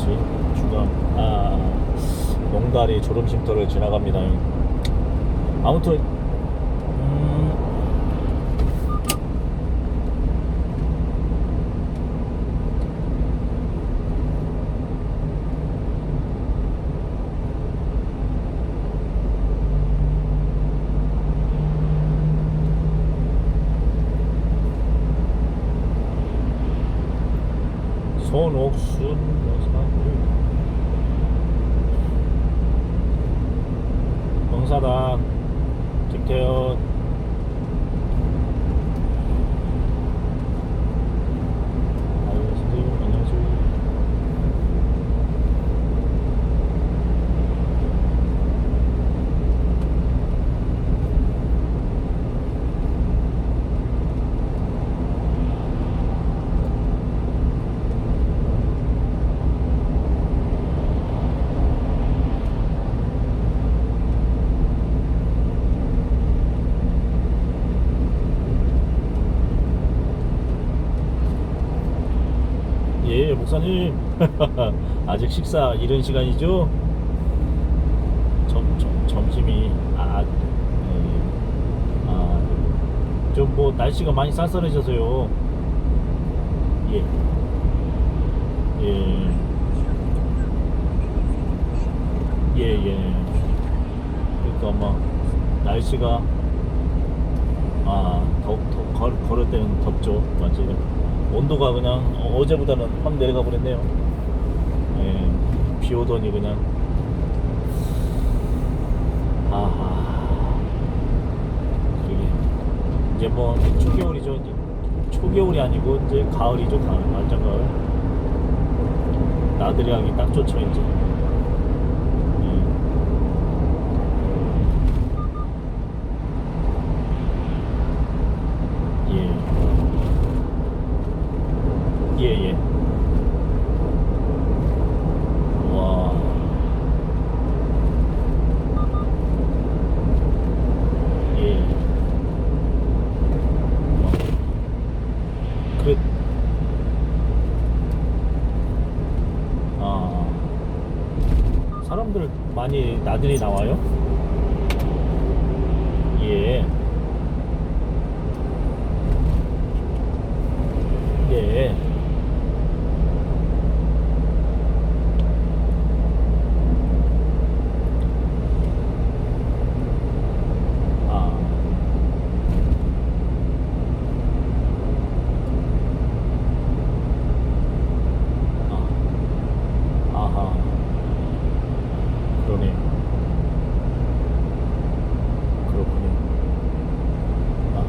그렇지 중간 아 농다리 졸음쉼터를 지나갑니다. 아무튼 음, 손옥순 여사들 영사당 김태현 아유 선생님 안녕하세요 예 목사님 아직 식사 이른 시간이죠? 점, 점, 점심이 아, 아, 좀 뭐 날씨가 많이 쌀쌀해져서요 예 예. 예, 예. 그러니까 막 날씨가 아, 더, 더 걸, 걸을 때는 덥죠. 맞아요. 온도가 그냥 어제보다는 확 내려가 버렸네요. 예, 비 오더니 그냥 아하. 그게 이제 뭐 초겨울이죠. 이제 초겨울이 아니고 이제 가을이죠. 가을, 완전 가을. 나들이 하기 딱 좋죠 이제. 예. 예, 예. 와. 예. 와. 그, 아. 사람들 많이 나들이 나와요? 예. 예. 아. 아. 아하. 그러네. 그렇군요. 아하.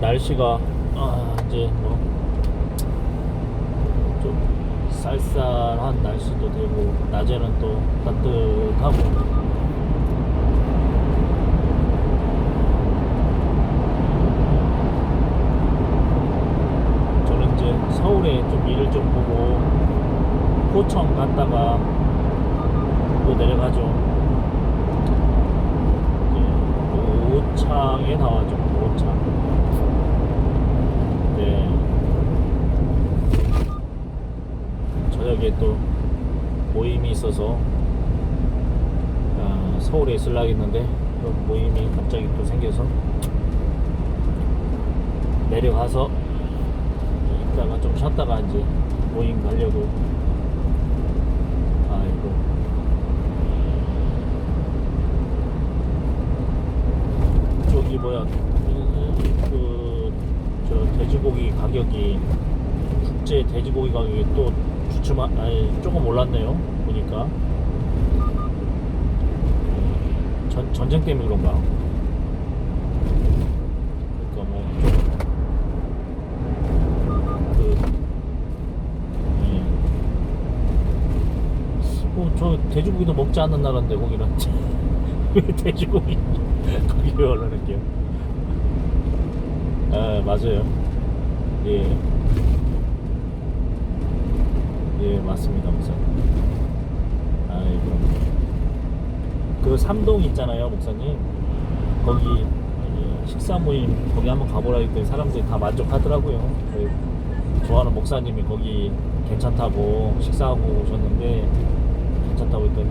날씨가 아 이제 뭐 좀 쌀쌀한 날씨도 되고 낮에는 또 따뜻하고 저는 이제 서울에 좀 일을 좀 보고 포천 갔다가 또 내려가죠. 오창에 나와죠. 오창. 네. 저녁에 또 모임이 있어서 아, 서울에 있으려고 했는데 그런 모임이 갑자기 또 생겨서 내려가서 이따가 좀 쉬었다가 이제 모임 가려고. 아이고. 저기 뭐야 그 저 돼지고기 가격이 국제 돼지고기 가격이 또 주춤 아니 조금 올랐네요 보니까 전 전쟁 때문에 그런가 그러니까 뭐좀그 예. 어, 저 돼지고기도 먹지 않는 나라인데 거기는 왜 돼지고기 거기 왜 올라갈게요? 아 맞아요. 예. 예 맞습니다 목사. 아이고 그 삼동 있잖아요 목사님. 거기 예, 식사 모임 거기 한번 가보라 했더니 사람들이 다 만족하더라고요. 거의 좋아하는 목사님이 거기 괜찮다고 식사하고 오셨는데 괜찮다고 했더니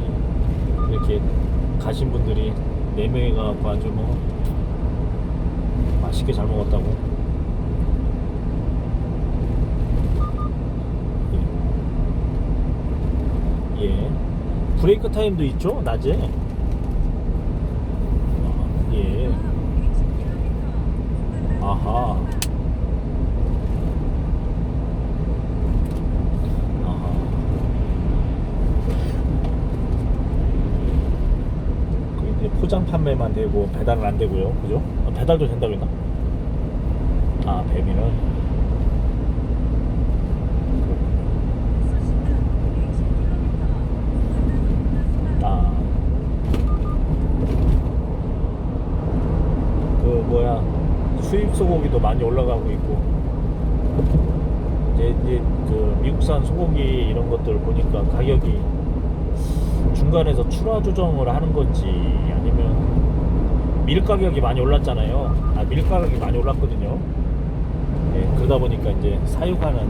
이렇게 가신 분들이 네 명이 가고 아주 뭐 맛있게 잘 먹었다고. 예. 예. 브레이크 타임도 있죠 낮에. 아, 예. 아하. 포장 판매만 되고 배달은 안 되고요. 그죠? 아, 배달도 된다고 했나? 아, 배민은. 아. 그 뭐야 수입 소고기도 많이 올라가고 있고 이제, 이제 그 미국산 소고기 이런 것들 보니까 가격이 중간에서 추가 조정을 하는 건지 아니면 밀 가격이 많이 올랐잖아요. 아, 밀 가격이 많이 올랐거든요. 예, 그러다 보니까 이제 사육하는